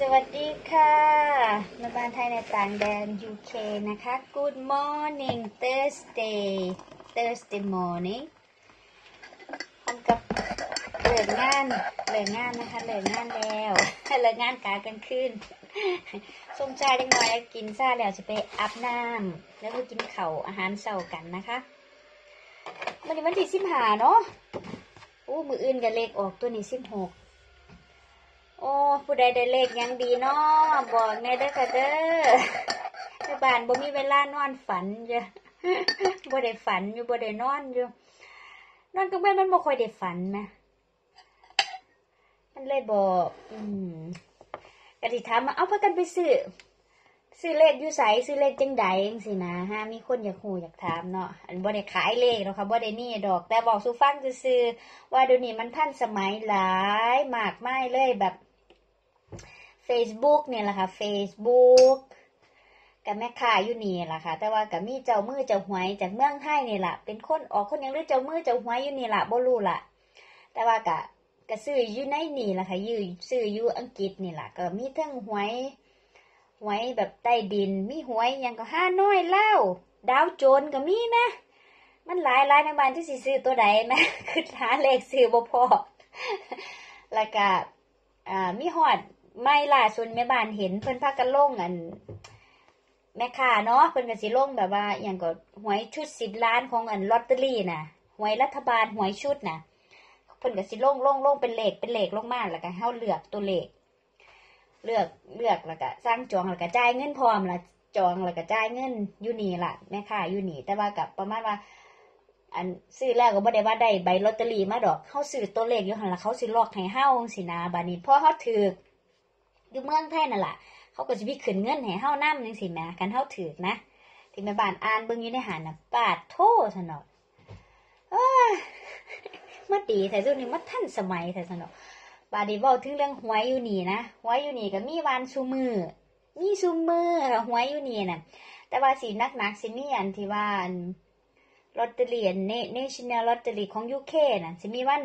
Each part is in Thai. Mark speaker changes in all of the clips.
Speaker 1: สวัสดีค่ะแม่บ้านไทยในต่างแดน UK นะคะ Good morning Thursday Thursday morning พร้อมกับเลิกงานเลิกงานนะคะเลิกงานแล้วเลิกงานกากันขึ้นส้มชาเล็กน้อยกินซ่าแล้วจะไปอาบน้ำแล้วก็กินเข่าอาหารเช้ากันนะคะวันนี้วันที่สิบห้าเนาะอู้มืออื่นกันเลขออกตัวนี้สิบหก โอ้ผู้ใดได้เลขยังดีเนาะบอกแน่เด้อค่ะเด้อแม่บ้านบ่มีเวลานอนฝันจ้ะบ่ได้ฝันอยู่บ่ได้นอนอยู่นอนกลางวันมันบ่ค่อยได้ฝันนะมันเลยบอกอืมกะสิถามมาเอาพากันไปซื้อซื้อเลขอยู่ไสซื้อเลขจังใดจังซี่นะฮะมีคนอยากฮู้อยากถามเนาะอันบ่ได้ขายเลขหรอกค่ะบ่ได้นี่ดอก แต่บอกสู่ฟังซื่อว่าเดี๋ยวนี้มันทันสมัยหลายมากมายเลยแบบ Facebook เนี่ยแหละค่ะ Facebook กับแม่ค้าอยู่นี่แหละค่ะ แต่ว่ากับมีเจ้ามือเจ้าหวยจากเมืองไทยนี่แหละเป็นคนออกคนยังหรือเจ้ามือเจ้าหวยอยู่นี่แหละบ่รู้ล่ะแต่ว่ากะกะซื้ออยู่ในนี่แหละค่ะอยู่ซื้ออยู่อังกฤษนี่แหละก็มีทั้งหวยหวยแบบใต้ดิน มีหวยยังก็ห้าน้อยเล่า ดาวโจนก็มีนะ มันหลายหลายในบ้านที่สิซื้อตัวใดแม่คือหาเลขซื้อบ่พอแล้วก็อ่ามีฮอด ไม่ล่ะส่วนแม่บ้านเห็นเพิ่นพากันลงอันแม่ค้าเนาะเพิ่นก็สิลงแบบว่าอย่างก็หวยชุดสิบล้านของอันลอตเตอรี่น่ะหวยรัฐบาลหวยชุดน่ะเพิ่นก็สิลงลงลงเป็นเลขเป็นเลขลงมาแล้วก็เฮาเลือกตัวเลข เลือกเลือกแล้วก็สร้างจองแล้วก็จ่ายเงินพร้อมละจองแล้วก็จ่ายเงินอยู่นี่ล่ะแม่ค้าอยู่นี่แต่ว่ากับประมาณว่า อันซื้อแล้วก็บ่ได้ว่าได้ใบลอตเตอรี่มาดอกเฮาซื้อตัวเลขอยู่หั่นล่ะเขาสิลอกให้เฮาจังซี่นะบัดนี้พอเฮาถูก อยู่เมืองไทยนั่นแหละเขาก็จะมีขึ้นเงินให้เฮานำจังซี่แหมกันเฮาถือนะที่แม่บ้านอ่านเบิ่งอยู่ในหันน่ะปาดโทซะเนาะเอ้ยมาดีแต่ซุนี้มาทันสมัยแต่ซะเนาะบาดนี้เว้าถึงเรื่องหวยอยู่นี่นะหวยอยู่นี่ก็มีวันซุมือมีซุมือหวยอยู่นี่น่ะแต่ว่าสิหนักๆสิมีอันที่ว่านลอตเตอรี่เน National Lottery ของ UK น่ะสิมีวัน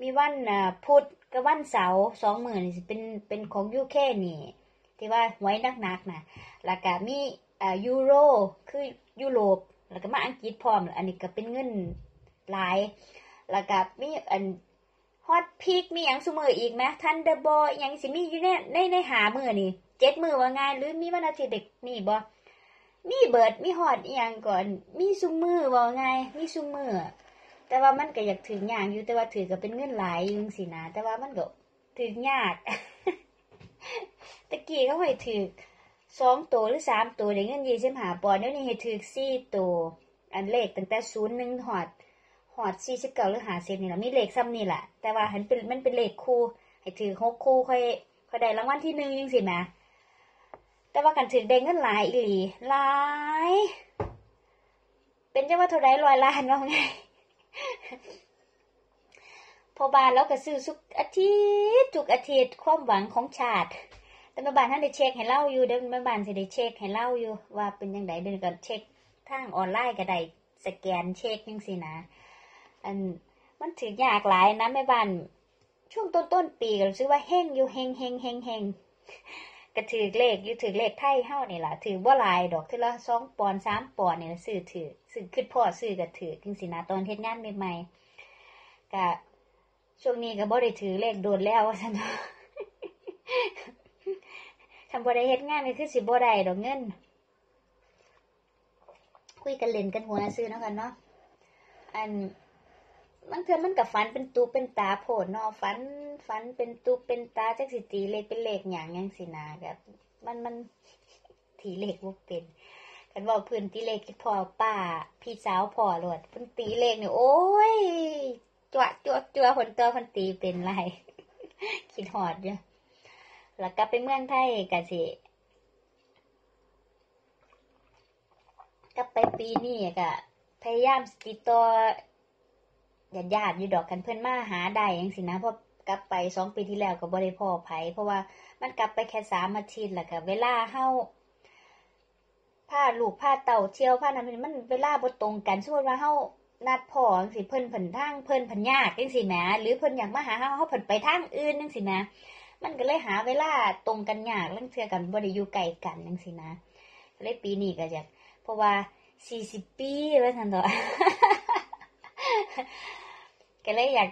Speaker 1: มีวันอ่าพุธกับวันเสาร์สองมื้อนี่สิเป็นเป็นของยูเคนี่ที่ว่าหวยนักๆนะแล้วก็มีอ่ายูโรคือยุโรปแล้วก็มาอังกฤษพร้อม อันนี้ก็เป็นเงินหลาย แล้วก็มีอันฮอตพีกมีหยังซุมืออีกไหมทันเดอร์บอยังสิมีอยู่ในในในหามือนี่เจ็ดมือว่าไงหรือมีวันอาทิตย์เด็กนี่บ่มีเบิร์ดมีฮอตอีหยังก่อน มีซุมือว่าไงมีซุมือ แต่ว่ามันก็อยากถือยากอยู่แต่ว่าถือก็เป็นเงินหลายอยู่สินะแต่ว่ามันก็ถือยากตะกี้เขาให้ถือสองตัวหรือสามตัวได้เงินยี่สิบห้าปอนด์เดี๋ยวนี้ให้ถือสี่ตัวอันเลขตั้งแต่ศูนย์หนึ่งหอดหอดสี่สิบเก้าหรือห้าสิบนี่แหละมีเลขซ้ำนี่แหละแต่ว่าหันเป็นมันเป็นเลขคู่ให้ถือหกคู่ค่อยค่อยได้รางวัลที่หนึ่งยังสินะแต่ว่ากันถือได้เงินหลายอีหลีหลาย เป็นเจ้าว่าเท่าไรร้อยล้านว่าไง พอบานแล้วก็ซื้อสุกอาทิตย์ทุกอาทิตย์ความหวังของชาติ แต่แม่บ้านท่านได้เช็คให้เล่าอยู่เดี๋ยวแม่บ้านสิได้เช็คให้เล่าอยู่ ว่าเป็นยังไงเดี๋ยวก็เช็คทางออนไลน์ก็ได้สแกนเช็คยังสินะ อันมันถือยากหลายนะแม่บ้านช่วงต้นต้นๆปีก็รู้สึกว่าเฮงอยู่เฮงเฮงเฮงเฮง ก็ถือเลขอยู่ถือเลขไทยเฮานี่ล่ะถือบ่หลายดอกทีละสองปอนสามปอนด์นี่ล่ะซื้อถือซื้อคิดพ่อซื้อก็ถือจังสินะตอนเฮ็ดงานใหม่ๆก็ช่วงนี้ก็บ่ได้ถือเลขโดนแล้วว่าซั่นทำบ่ได้เฮ็ดงานก็คือสิบ่ได้ดอกเงิน คุยกันเล่นกันหัวซื้อเนาะกันเนาะอัน บางเทื่อมันก็ฝันเป็นตูเป็นตาโผดเนาะฝันฝันเป็นตูเป็นตาจักสิตีเลขเป็นเลขหยังยังสินะแบบมันมันตีเลขบ่เป็นกันว่าเพื้นตีเลขคิดพ่อป้า พี่สาวพ่อโลดพิ่นตีเลขนี่ยโอ้ยจั่วจั่วจั่วคนตัวเพิ่นตีเป็นไรคิดฮอดอยู่แล้วกลับไปเมืองไทยก็สิกลับไปปีนี้ก็พยายามติดต่อ ญาติญาติๆอยู่ดอกกันเพื่อนมาหาได้ยังสินะเพราะกลับไปสองปีที่แล้วก็บ่ได้พ่อไผเพราะว่ามันกลับไปแค่สามอาทิตย์แล้วก็เวลาเฮาพาลูกพาเต่าเที่ยวพานั้นมันเวลาบ่ตรงกันสมมติว่าเฮานัดพ่อจังซี่เพิ่นเพิ่นทางเพิ่นเพิ่นยากจังซี่แหมหรือเพิ่นอยากมาหาเฮาเฮาเพิ่นไปทางอื่นจังซี่แหมมันก็เลยหาเวลาตรงกันยากลังเทื่อกันบ่ได้อยู่ไกลกันจังซี่นะเลยปีนี้ก็อยากเพราะว่า40ปีว่าซั่นดอก ก็เลยอยาก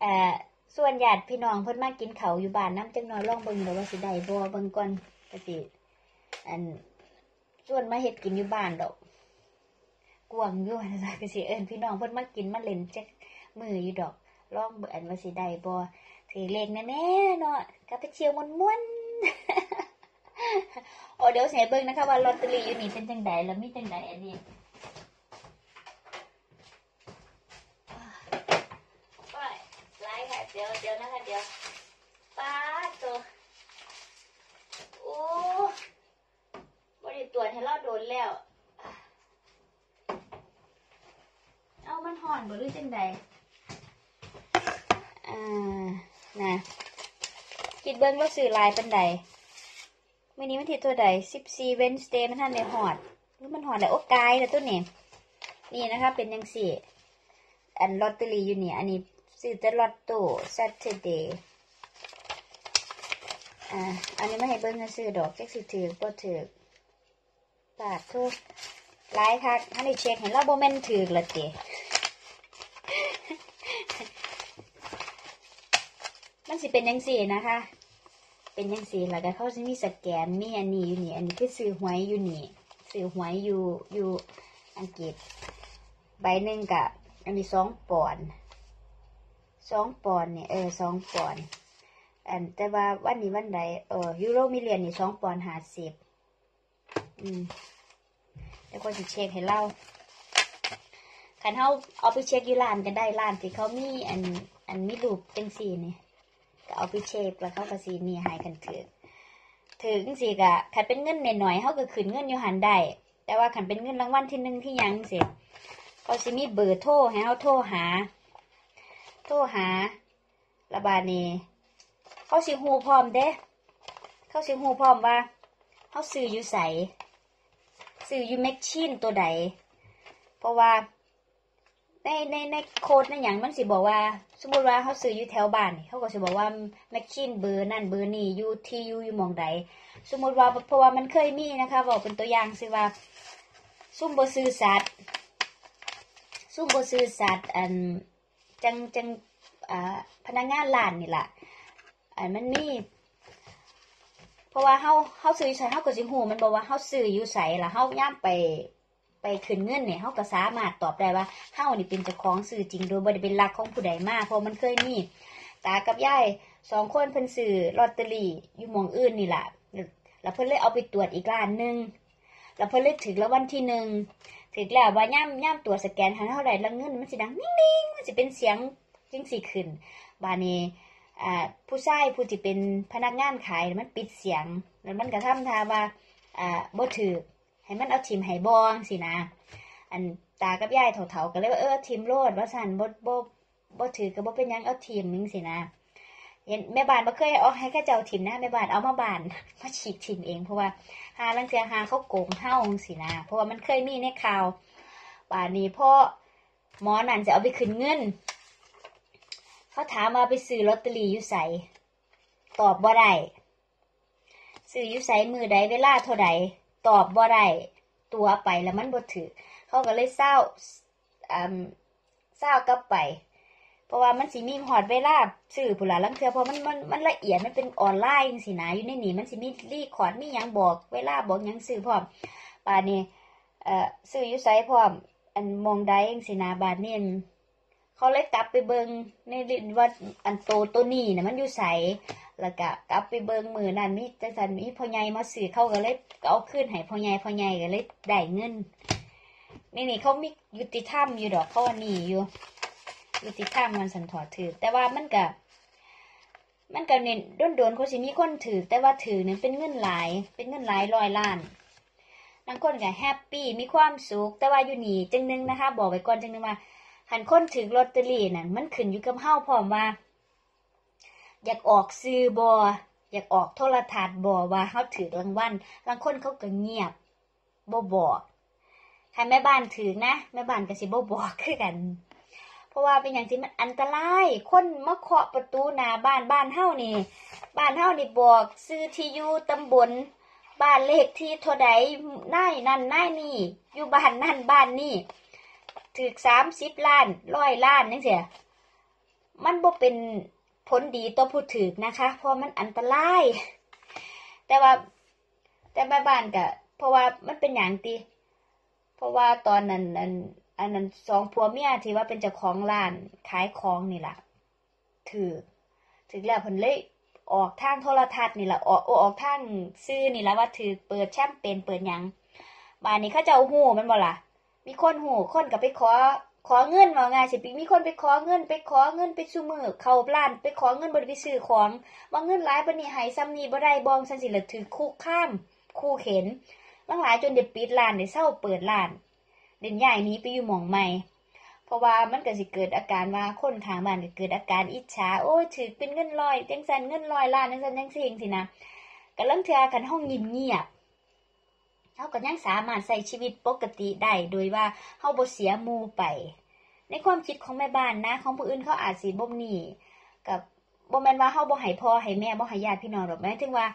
Speaker 1: เอ่อส่วนญาติพี่น้องเพิ่นมากินเขาอยู่บ้านน้ำจังน้อยลองเบิ่งเด้อว่าสิได้บ่เบิ่งก่อนก็สิอันส่วนมาเฮ็ดกินอยู่บ้านดอกกวางอยู่นะก็สิเอิ้นพี่น้องเพิ่นมากินมาเล่นจักมืออยู่ดอกลองเบิ่งอันว่าสิได้บ่ถือเลขแน่ๆเนาะก็ไปเที่ยวม่วนๆโอ้เดี๋ยวสิให้เบิ่งนะคะว่าลอตเตอรี่อยู่นี่เป็นจังไดแล้วมีจังไดอันนี้โอ้ยไลฟ์ค่ะ เดี๋ยวเดี๋ยวนะคะเดี๋ยวป๊าตัวโอ้บ่ได้ตรวจให้เราโดนแล้ว เอามันห่อนบ่รือจังใดอ่านะคิดเบิ้งว่าสื่อลายเป็นใดมื่อนี้มันที่ตัวใด14 Wednesday มันท่านในหอดหรือมันหอดแล้วโอ้กายแล้วตัวนี้นี่นะคะเป็นยังสี่อันลอตเตอรี่อยู่เนี่ยอันนี้ ซื้อแต่ลอตโต้ Saturday อ่าอันนี้ไม่ให้เบิ้งซื้อดอกแจ็คสิถือบ่ถือปาดทุกหลายคักอันนี้เช็คเห็นแล้วโบแมนถือละเตมันสิเป็นยังสี่นะคะ เป็นยังสี่แล้วก็เขาจะมีสแกนมีอันนี้อยู่นี่อันนี้คือซื้อหวยอยู่นี่ซื้อหวยอยู่อยู่อังกฤษ ใบหนึ่งกับอันนี้สองปอนด์ สองปอนเนี่ยเออสองปอนอันแต่ว่าวันนี้วันใดเออยูโรมิเลียนนี่สองปอนหาสิบอืมแล้วก็จะเช็คให้เล่าคันเขาเอาไปเช็คยูร้านก็ได้ร้านที่เขามีอันอันมีรูปจังสีเนี่ยก็เอาไปเช็คแล้วเขาก็สีนี่ให้กันถือถือจังสี่กะขันเป็นเงินหน่อยๆเขาก็ขืนเงินยูหันได้ แต่ว่าขันเป็นเงินรางวัลที่หนึ่งที่ยังสิเขาสิมีเบอร์โทรให้เขาโทรหา โทรหาระบาดนี้เขาสิฮูพร้อมเด้เขาสิฮูพร้อมว่าเขาซื้ออยู่ใสซื้ออยู่แมชชีนตัวใดเพราะว่าในในในโค้ดในอย่างมันสิบอกว่า สมมติว่าเขาซื้ออยู่แถวบ้านนี่เขาก็สิบอกว่าแมชชีนเบอร์นั่นเบอร์นี่อยู่ที่อยู่อยู่มองใดสมมติว่าเพราะว่ามันเคยมีนะคะบอกเป็นตัวอย่างสิว่า ซุ่มบซื้อสัตว์ซุ่มบซื้อสัตว์อัน จังจังอ่าพนักงานร้านนี่แหละอันมันมีเพราะว่าเขาเขาซื้อใส่เขาก็สิหูมันบอกว่าเขาซื้ออยู่ใส่ละเขาย่ามไปไปขึ้นเงินเนี่ยเขาก็สามารถตอบได้ว่าเฮานี่เป็นเจ้าของสื่อจริงโดยบ่ได้เป็นลักของผู้ใดมากเพราะมันเคยมีตากับยายสองคนเพิ่นซื้อลอตเตอรี่อยู่มองอื่นนี่แหละแล้วเพิ่นเลยเอาไปตรวจอีกร้านหนึ่ง แล้วเพิ่นเลยถึงแล้ววันที่หนึ่งถึงแล้วว่าย่ำย่ำตัวสแกนหันเท่าไหร่แล้วเงินมันสิดังนิ่งๆมันสิเป็นเสียงจังสิขึ้น บานี้อ่าผู้ชายผู้ที่เป็นพนักงานขายมันปิดเสียง แล้วมันก็ทำท่าว่าอ่าบ่ถือให้มันเอาทีมให้บองสินะ อันตากับยายเถาๆก็เลยว่าเออทีมโลดว่าสันบ่บ่บ่ถือก็บ่เป็นยังเอาทีมนึงสินะ เห็นแม่บ้านบ่เคยเอาให้แค่เจ้าทีมนะแม่บ้านเอามาบ้านมาฉีกทีมเองเพราะว่าหาลังเทือหาเขาโกงเฮาสินะเพราะว่ามันเคยมีในข่าวป่านนี้พ่อหมอนั่นจะเอาไปขึ้นเงินเขาถามมาไปซื้อลอตเตอรี่อยู่ไสตอบบ่ได้ซื้ออยู่ไสมือใดเวลาเท่าใดตอบบ่ได้ตัวไปแล้วมันบ่ถือเขาก็เลยเศร้าอ่าเศร้ากลับไป ราะว่ามันสิมีหอดเวลาสื่อผู้หลาลังเทือเพราะมันมันมันละเอียดมันเป็นออนไลน์จังซี่นะอยู่ในนี้มันสิมีรีคอร์ดมียังบอก เวลาบอกยังสื่อพร้อมป่านนี้เอ่อสื่ออยู่ไสพร้อม อันมองได้จังซี่นะบาดนี้เขาเลยกลับไปเบิงในว่าอันโตตัวนี้นะมันอยู่ไสแล้วก็กลับไปเบิงมือนั่นมีจังสันมีพ่อใหญ่มาสื่อเขาก็เลยเอาขึ้นให้พ่อใหญ่พ่อใหญ่ก็เลยได้เงินนี่นี่เขามียุติธรรมอยู่ดอกเขาว่านี่อยู่ ยุติธรรมมันสันถอดถือแต่ว่ามันก็มันก็เน้นโดนโดนเขาสิมีคนถือแต่ว่าถือเนี่ยเป็นเงินหลาย เป็นเงินหลายร้อยล้านบางคนก็แฮปปี้มีความสุขแต่ว่าอยู่นี่จังนึงนะคะ บอกไว้ก่อนจังนึงว่าหันคนถือลอตเตอรี่นั่นมันขึ้นอยู่กับเฮาพร้อมว่า อยากออกซื้อบออยากออกโทรทัศน์บอว่าเขาถือรางวัลบางคนเขาก็เงียบบ่บอกถ้าแม่บ้านถือนะแม่บ้านก็สิบ่บอกคือกัน เพราะว่าเป็นอย่างที่มันอันตราย คนมาเคาะประตูหน้าบ้านบ้านเฮานี่ บ้านเฮานี่บอกซื้อที่อยู่ตำบลบ้านเลขที่เท่าใดนายนั่นนายนี่ อยู่บ้านนั่นบ้านนี่ถึกสามสิบล้านร้อยล้านนี่เสียมันบ่เป็นผลดีต่อผู้ถือนะคะ เพราะมันอันตราย แต่ว่าแต่แม่บ้านก็เพราะว่ามันเป็นอย่างตีเพราะว่าตอนนั้นอัน อันนั้นสองผัวเมียที่ว่าเป็นเจ้าของร้านขายของนี่แหละถือถือแล้วเพิ่นเลยออกทางโทรทัศน์นี่แหละออกออกทางซื้อนี่แหละว่าถือเปิดแชมเปญเปิดหยังบ้านนี้เขาเจ้าหูมันบ่ล่ะ มีคนหูคนก็ไปขอขอเงินว่าไงสิปีมีคนไปขอเงิน ไปขอเงินไปซุมือเข้าร้าน ไปขอเงินบ่ได้ไปซื้อของว่าเงินหลายปานนี้ให้ซ้ำนี้บ่ได้บองซั่นสิละถือคุกข้าม คู่เข็นบางหลายจนเด็ปิดร้านได้เศร้าเปิดร้าน เด่นใหญ่นี้ไปอยู่หมองใหม่ เพราะว่ามันก็สิเกิดอาการว่าคนทางบ้านก็เกิดอาการอิจฉาโอ้ยถือเป็นเงินลอยจังซันเงินลอยล้านจังซันจังซี่สินะก็ลังเทือกันห้องยิ้มเงียบเฮาก็ยังสามารถใช้ชีวิตปกติได้โดยว่าเฮาบ่เสียมูไป ในความคิดของแม่บ้านนะ ของผู้อื่นเขาอาจสิบ่มีกับบ่แม่นว่าเฮาบ่ให้พ่อให้แม่บ่ให้ญาติพี่น้องดอกแม้ถึงว่า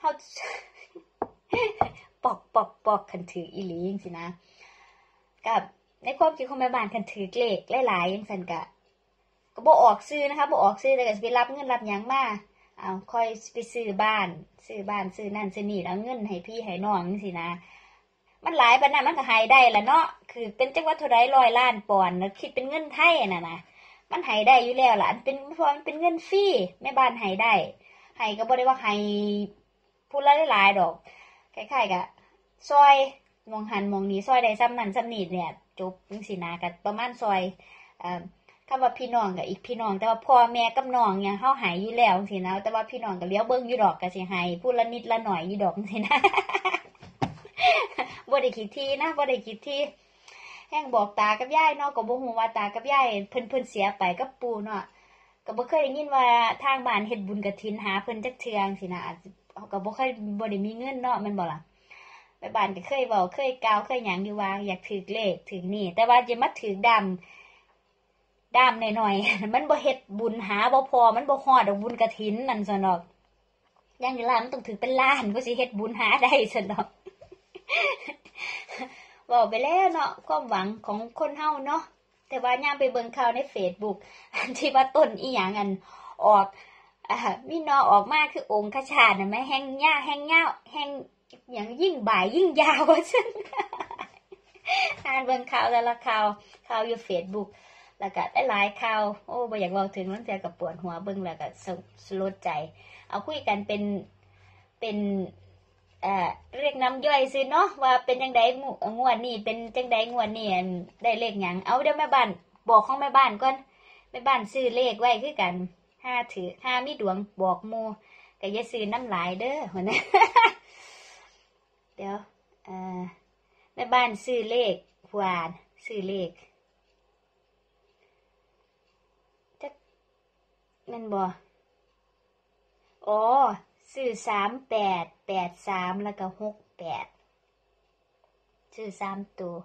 Speaker 1: เฮาปอกปอกปอกคันถืออีหลีจังสินะ กับในความคิดของแม่บ้านคันถือเลขหลายๆจังซั่นก็ก็บ่ออกซื้อนะคะบ่ออกซื้อแต่ก็สิไปรับเงินรับหยังมาเอาค่อยไปซื้อบ้านซื้อบ้านซื้อนั่นซื้อนี่แล้วเงินให้พี่ให้น้องจังซี่นะ มันหลายปานนั้นมันก็ให้ได้ละเนาะคือเป็นจังหวัดเท่าใดร้อยล้านปอนด์แล้วคิดเป็นเงินไทยน่ะนะมันให้ได้อยู่แล้วล่ะอันเป็นเพราะมันเป็นเงินฟรีแม่บ้านให้ได้ให้ก็บ่ได้ว่าให้ผู้ละหลายดอกคล้ายๆกับซอย มองหันมองนี้ซอยใดซ้ำนั่นซ้ำนี่เนี่ยจบจังซี่นะกับประมาณซอยอคำว่าพี่น้องกับอีกพี่น้อง แต่ว่าพ่อแม่กับน้องเนี่ยเฮาหายอยู่แล้วจังซี่นะแต่ว่าพี่น้องก็เลี้ยวเบิ่งอยู่ดอกก็สิให้ผู้ละนิดละหน่อยอยู่ดอกจังซี่นะบ่ได้คิดที่นะบ่ได้คิดที่แห่งบอกตากับยายเนาะก็บ่ฮู้ว่าตากับยายเพิ่นเพิ่นเสียไปกับปู่เนาะก็บ่เคยได้ยินว่าทางบ้านเฮ็ดบุญกฐินหาเพิ่นจักเทืองซี่นะอาจจะเขาก็บ่เคยบ่ได้มีเงินเนาะแม่นบ่ล่ะ แม่บ้านก็เคยเว้าเคยกาวเคยหยังอยู่ว่าอยากถือเลขถือนี่ แต่ว่าจะมาถือดำดำหน่อยๆมันบ่เฮ็ดบุญหาบ่พอมันบ่ฮอดดอกบุญกฐินนั่นซั่นอกอย่างนี้ล่ะมันต้องถือเป็นล้านก็สิเฮ็ดบุญหาได้ซั่นอกบอกไปแล้วเนาะความหวังของคนเฮาเนาะแต่ว่ายามไปเบิ่งข่าวใน Facebook อันที่ว่าต้นอีหยังอันออกอ่ามีนอออกมาคือองค์ขชาตน่ะแม่แห้งหญ้าแห้งเหย้าแห้ง หยังยิ่งบ่ายยิ่งยาวว่าซั่นอ่านเบิ่งข่าวแต่ละข่าวข่าวอยู่ Facebook แล้วก็ได้หลายข่าวโอ้บ่อยากเว้าถึงมันแต่ก็ปวดหัวเบิ่งแล้วก็สสลดใจ เอาคุยกันเป็นเป็นเอ่อเรียกน้ำย่อยซิเนาะว่าเป็นจังไดงวงวดนี้เป็นจังไดงวดนี้อันได้เลขหยังเอาเดี๋ยวแม่บ้านบอกของแม่บ้านก่อนแม่บ้านซื้อเลขไว้คือกันห้าถือห้ามีดวงบอกมูก็อย่าซื้อน้ำลายเด้อหัวนะ เดี๋ยวแม่บ้านซื้อเลขหวานซื้อเลขจักนั่นบ่อ๋อซื้อสามแปดแปดสามแล้วก็หกแปดซื้อสามตัว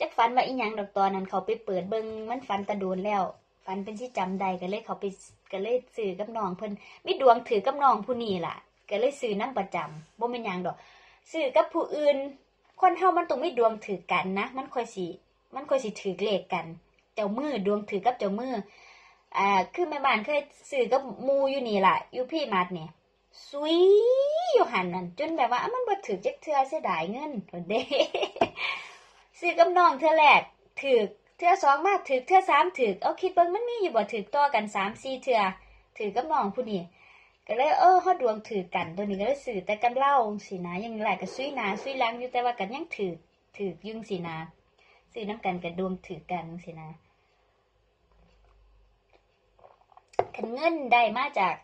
Speaker 1: จักฝันว่าอีหยังดอกตอนนั้นเขาไปเปิดเบิงมันฝันตะโดนแล้วฝันเป็นที่จำใดก็เลยเขาไปก็เลยซื้อกับน้องเพิ่นมีดวงถือกับน้องผู้นี้ล่ะก็เลยซื้อน้ำประจำบ่เป็นหยังดอก ซื้อกับผู้อื่น คนเฮามันต้องมีดวงถือกันนะ มันค่อยสิ มันค่อยสิถือเลขกัน เจ้ามือดวงถือกับเจ้ามืออ่าคือแม่บ้านเคยซื้อกับมูอยู่นี่ล่ะอยู่พี่มัดเนี่ยซุยอยู่หันนั่นจนแบบว่ามันบ่ถือจักเทื่อเสียดายเงินเด้ซื้อกับน้องเทือแรกถือเทื่อสองมาถือเทื่อสามถือเอาคิดเบิ่งมันมีอยู่บ่ถือต่อกันสามสี่เทื่อถือกับน้องผู้นี้ ก็เลยเออเฮาดวงถือกันตัวนี้ก็เลยซื้อแต่กันเล่าสินะยังหลายก็ซุยนาซุยหลังอยู่แต่ว่ากันยังถือถือยุ่งสินะซื้อน้ำกันกับดวงถือกันสินะคันเงินได้มาจาก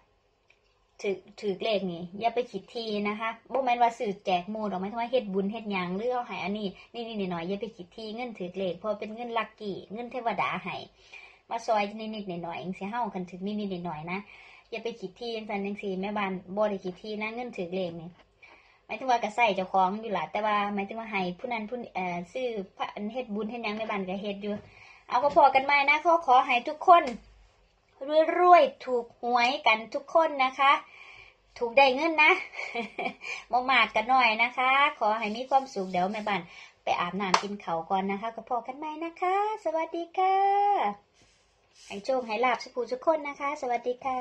Speaker 1: ถือถือเลขนี่อย่าไปคิดทีนะคะบ่แม่นว่าสื่อแจกมูดอกไม้ทำไมเฮ็ดบุญเฮ็ดหยังหรือเอาให้อันนี้ นี่นี่หน่อยอย่าไปคิดทีเงินถือเลขเพราะเป็นเงินลัคกี้เงินเทวดาให้มาซอยนิดๆหน่อยๆจังซี่เฮากันถือนิดๆหน่อยๆนะ อย่าไปคิดทีจังซั่นจังซี่แม่บ้านบ่ได้คิดทีนะเงินถือเลขนี่หมายถึงว่าก็ใส่เจ้าของอยู่หล่ะแต่ว่าหมายถึงว่าให้ผู้นั้นผู้เอ่อซื้อพระอันเฮ็ดบุญเฮ็ดยังแม่บ้านก็เฮ็ดอยู่ เอาก็พอกันใหมนะขอขอให้ทุกคนรวยๆถูกหวยกันทุกคนนะคะ ถูกได้เงินนะบ่มากกันหน่อยนะคะ ขอให้มีความสุขเดี๋ยวแม่บ้านไปอาบน้ำกินเขาก่อนนะคะ ก็พอกันใหมนะคะ สวัสดีค่ะ ให้โชคให้ลาบสักผู้ทุกคนนะคะ สวัสดีค่ะ